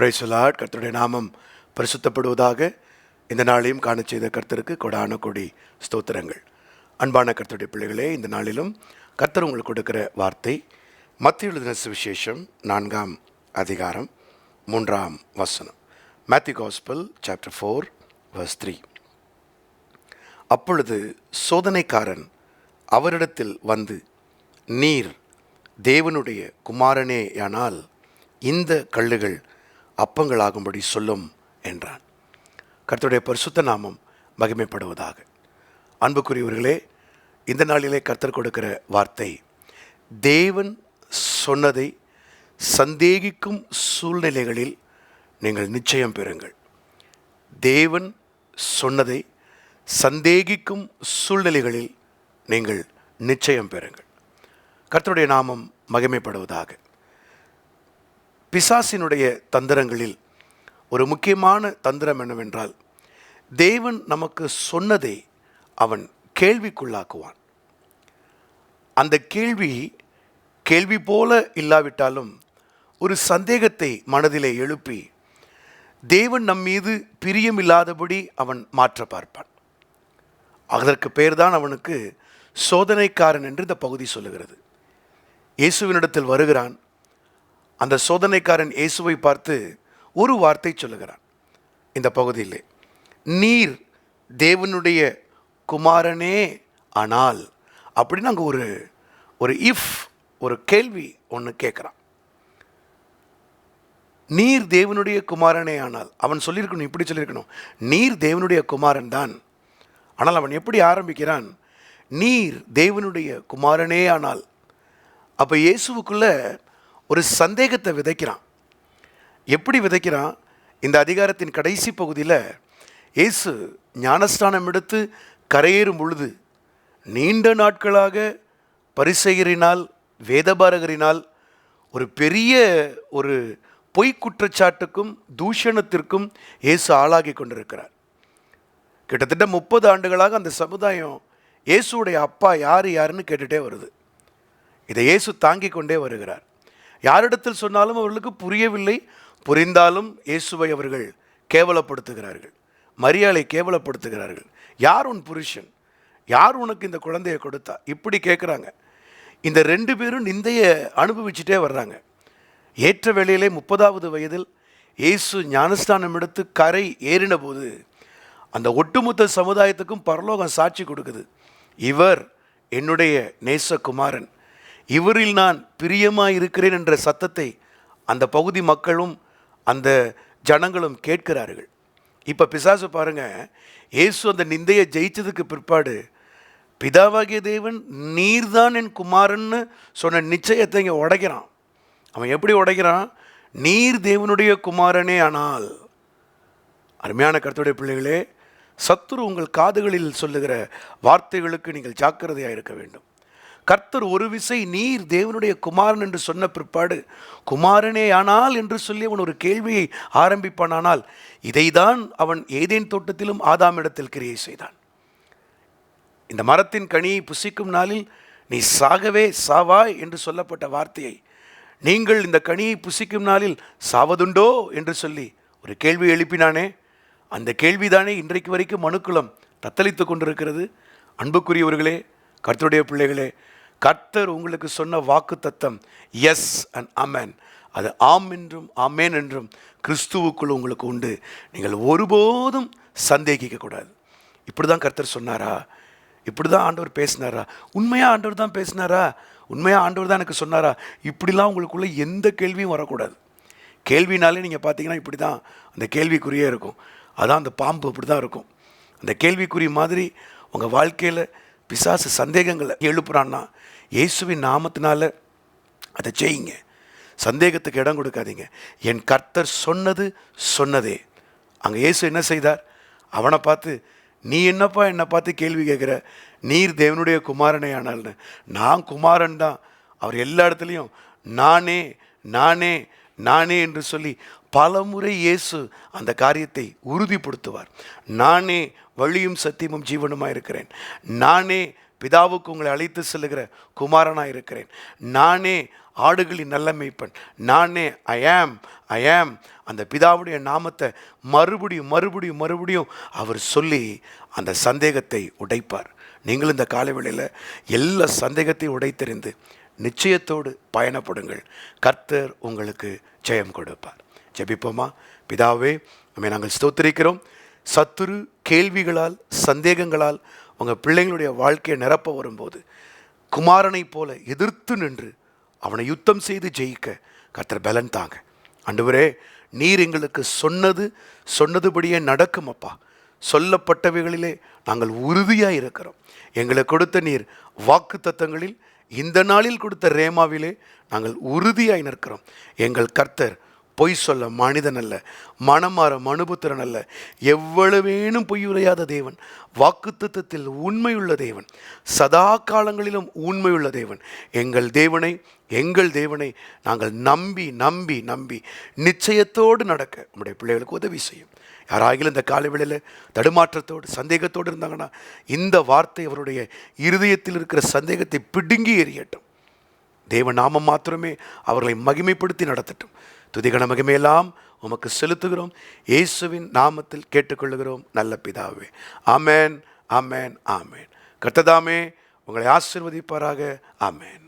பிரைசலாட் கர்த்தருடைய நாமம் பரிசுத்தப்படுவதாக இந்த நாளையும் காண செய்த கர்த்தருக்கு கொடான கொடி ஸ்தோத்திரங்கள். அன்பான கர்த்தருடைய பிள்ளைகளே இந்த நாளிலும் கர்த்தர் உங்களுக்கு கொடுக்கிற வார்த்தை மத்திய எழுதின சுவிசேஷம் நான்காம் அதிகாரம் மூன்றாம் வசனம். Matthew gospel chapter four verse three அப்பொழுது சோதனைக்காரன் அவரிடத்தில் வந்து நீர் தேவனுடைய குமாரனேயானால் இந்த கல்லுகள் அப்பங்களாகும்படி சொல்லும் என்றான். கர்த்தருடைய பரிசுத்த நாமம் மகிமைப்படுவதாக. அன்புக்குரியவர்களே இந்த நாளிலே கர்த்தர் கொடுக்கிற வார்த்தை தேவன் சொன்னதை சந்தேகிக்கும் சூழ்நிலைகளில் நீங்கள் நிச்சயம் பெறுங்கள். தேவன் சொன்னதை சந்தேகிக்கும் சூழ்நிலைகளில் நீங்கள் நிச்சயம் பெறுங்கள். கர்த்தருடைய நாமம் மகிமைப்படுவதாக. பிசாசினுடைய தந்திரங்களில் ஒரு முக்கியமான தந்திரம் என்னவென்றால் தேவன் நமக்கு சொன்னதை அவன் கேள்விக்குள்ளாக்குவான். அந்த கேள்வி கேள்வி போல இல்லாவிட்டாலும் ஒரு சந்தேகத்தை மனதிலே எழுப்பி தேவன் நம் மீது பிரியமில்லாதபடி அவன் மாற்ற பார்ப்பான். அதற்கு பெயர்தான் அவனுக்கு சோதனைக்காரன் என்று இந்த பகுதி சொல்லுகிறது. இயேசுவினிடத்தில் வருகிறான் அந்த சோதனைக்காரன் இயேசுவை பார்த்து ஒரு வார்த்தை சொல்லுகிறான். இந்த பகுதியிலே நீர் தேவனுடைய குமாரனே ஆனால் அப்படின்னு அங்கே ஒரு ஒரு இஃப் ஒரு கேள்வி ஒன்று கேட்குறான் நீர் தேவனுடைய குமாரனே ஆனால் அவன் சொல்லியிருக்கணும் இப்படி சொல்லியிருக்கணும். நீர் தேவனுடைய குமாரன் தான். ஆனால் அவன் எப்படி ஆரம்பிக்கிறான்? நீர் தேவனுடைய குமாரனே ஆனால். அப்போ இயேசுவுக்குள்ள ஒரு சந்தேகத்தை விதைக்கிறான். எப்படி விதைக்கிறான்? இந்த அதிகாரத்தின் கடைசி பகுதியில் இயேசு ஞானஸ்தானம் எடுத்து கரையேறும் பொழுது நீண்ட நாட்களாக பரிசெயரினால் வேதபாரகரினால் ஒரு பெரிய ஒரு பொய் குற்றச்சாட்டுக்கும் தூஷணத்திற்கும் இயேசு ஆளாகி கொண்டிருக்கிறார். கிட்டத்தட்ட முப்பது ஆண்டுகளாக அந்த சமுதாயம் இயேசுடைய அப்பா யார் யாருன்னு கேட்டுகிட்டே வருது. இதை இயேசு தாங்கிக் கொண்டே வருகிறார். யாரிடத்தில் சொன்னாலும் அவர்களுக்கு புரியவில்லை. புரிந்தாலும் இயேசுவை அவர்கள் கேவலப்படுத்துகிறார்கள். மரியாதை கேவலப்படுத்துகிறார்கள். யார் உன் புருஷன்? யார் உனக்கு இந்த குழந்தையை கொடுத்தா? இப்படி கேட்குறாங்க இந்த ரெண்டு பேரும் நிந்தைய அனுபவிச்சுட்டே வர்றாங்க. ஏற்ற வேளையிலே முப்பதாவது வயதில் இயேசு ஞானஸ்தானம் எடுத்து கரை ஏறின போது அந்த ஒட்டுமொத்த சமுதாயத்துக்கும் பரலோகம் சாட்சி கொடுக்குது. இவர் என்னுடைய நேசகுமாரன். இவரில் நான் பிரியமாக இருக்கிறேன் என்ற சத்தத்தை அந்த பகுதி மக்களும் அந்த ஜனங்களும் கேட்கிறார்கள். இப்போ பிசாசு பாருங்க இயேசு அந்த நிந்தையை ஜெயிச்சதுக்கு பிற்பாடு பிதாவாகிய தேவன் நீர்தான் என் குமாரன்னு சொன்ன நிச்சயத்தை இங்கே உடைக்கிறான். அவன் எப்படி உடைக்கிறான்? நீர் தேவனுடைய குமாரனே ஆனால். அருமையான கருத்துடைய பிள்ளைகளே சத்துரு உங்கள் காதுகளில் சொல்லுகிற வார்த்தைகளுக்கு நீங்கள் ஜாக்கிரதையாக இருக்க வேண்டும். கர்த்தர் ஒரு விசை நீர் தேவனுடைய குமாரன் என்று சொன்ன பிற்பாடு குமாரனே ஆனால் என்று சொல்லி அவன் ஒரு கேள்வியை ஆரம்பிப்பானானால் இதைதான் அவன் ஏதேன் தோட்டத்திலும் ஆதாமிடத்தில் கிரியை செய்தான். இந்த மரத்தின் கனியை புசிக்கும் நாளில் நீ சாகவே சாவாய் என்று சொல்லப்பட்ட வார்த்தையை நீங்கள் இந்த கனியை புசிக்கும் நாளில் சாவதுண்டோ என்று சொல்லி ஒரு கேள்வி எழுப்பினானே அந்த கேள்விதானே இன்றைக்கு வரைக்கும் மனுக்குளம் தத்தளித்து கொண்டிருக்கிறது. அன்புக்குரியவர்களே கர்த்தருடைய பிள்ளைகளே கர்த்தர் உங்களுக்கு சொன்ன வாக்கு தத்தம் எஸ் அண்ட் அமேன் அது ஆம் என்றும் ஆமேன் என்றும் கிறிஸ்துவுக்குள் உங்களுக்கு உண்டு. நீங்கள் ஒருபோதும் சந்தேகிக்கக்கூடாது. இப்படி தான் கர்த்தர் சொன்னாரா? இப்படி தான் ஆண்டவர் பேசினாரா? உண்மையாக ஆண்டவர் தான் பேசினாரா? உண்மையாக ஆண்டவர் தான் எனக்கு சொன்னாரா? இப்படிலாம் உங்களுக்குள்ளே எந்த கேள்வியும் வரக்கூடாது. கேள்வினாலே நீங்கள் பார்த்தீங்கன்னா இப்படி தான் அந்த கேள்விக்குறியே இருக்கும். அதான் அந்த பாம்பு அப்படி தான் இருக்கும். அந்த கேள்விக்குறி மாதிரி உங்கள் வாழ்க்கையில் பிசாசு சந்தேகங்களை எழுப்புறான்னா இயேசுவின் நாமத்தினால அதை செய்யுங்க சந்தேகத்துக்கு இடம் கொடுக்காதீங்க. என் கர்த்தர் சொன்னது சொன்னதே. அங்கே இயேசு என்ன செய்தார்? அவனை பார்த்து நீ என்னப்பா என்னை பார்த்து கேள்வி கேட்குற? நீர் தேவனுடைய குமாரனே ஆனால்னு நான் குமாரன் தான். அவர் எல்லா இடத்துலையும் நானே நானே நானே என்று சொல்லி பலமுறை இயேசு அந்த காரியத்தை உறுதிப்படுத்துவார். நானே வழியும் சத்தியமும் ஜீவனுமாக இருக்கிறேன். நானே பிதாவுக்கு உங்களை அழைத்து செல்லுகிற குமாரனாக இருக்கிறேன். நானே ஆடுகளின் நல்ல மெய்ப்பன். நானே ஐ ஆம் ஐ ஆம் அந்த பிதாவுடைய நாமத்தை மறுபடியும் மறுபடியும் மறுபடியும் அவர் சொல்லி அந்த சந்தேகத்தை உடைப்பார். நீங்களும் இந்த காலவெளியில் எல்லா சந்தேகத்தையும் உடைத்தெறிந்து நிச்சயத்தோடு பயணப்படுங்கள். கர்த்தர் உங்களுக்கு ஜெயம் கொடுப்பார். ஜெபிப்போமா? பிதாவே நம்மை நாங்கள் ஸ்தோத்திரிக்கிறோம். சத்துரு கேள்விகளால் சந்தேகங்களால் உங்கள் பிள்ளைங்களுடைய வாழ்க்கையை நிரப்ப வரும்போது குமாரனைப் போல எதிர்த்து நின்று அவனை யுத்தம் செய்து ஜெயிக்க கர்த்தர் பலன் தாங்க. அண்டுவரே நீர் எங்களுக்கு சொன்னது சொன்னதுபடியே நடக்கும் அப்பா. சொல்லப்பட்டவைகளிலே நாங்கள் உறுதியாக இருக்கிறோம். எங்களுக்கு கொடுத்த நீர் வாக்கு தத்தங்களில் இந்த நாளில் கொடுத்த ரேமாவிலே நாங்கள் உறுதியாய் நிற்கிறோம். எங்கள் கர்த்தர் பொய் சொல்ல மனிதன் அல்ல மனமாற மனுபுத்திரன் அல்ல. எவ்வளவேனும் பொய் உரையாத தேவன் வாக்குத்தத்தத்தில் உண்மையுள்ள தேவன் சதா காலங்களிலும் உண்மையுள்ள தேவன். எங்கள் தேவனை எங்கள் தேவனை நாங்கள் நம்பி நம்பி நம்பி நிச்சயத்தோடு நடக்க நம்முடைய பிள்ளைகளுக்கு உதவி செய்யும். யாராகிலும் இந்த காலவேளையில் தடுமாற்றத்தோடு சந்தேகத்தோடு இருந்தாங்கன்னா இந்த வார்த்தை அவருடைய இருதயத்தில் இருக்கிற சந்தேகத்தை பிடுங்கி எறியட்டும். தேவ நாமம் மாத்திரமே அவர்களை மகிமைப்படுத்தி நடத்தட்டும். துதிகண மகிமையெல்லாம் உமக்கு செலுத்துகிறோம். இயேசுவின் நாமத்தில் கேட்டுக்கொள்ளுகிறோம். நல்ல பிதாவே. ஆமேன் ஆமேன் ஆமேன். கர்த்ததாமே உங்களை ஆசிர்வதிப்பாராக. ஆமேன்.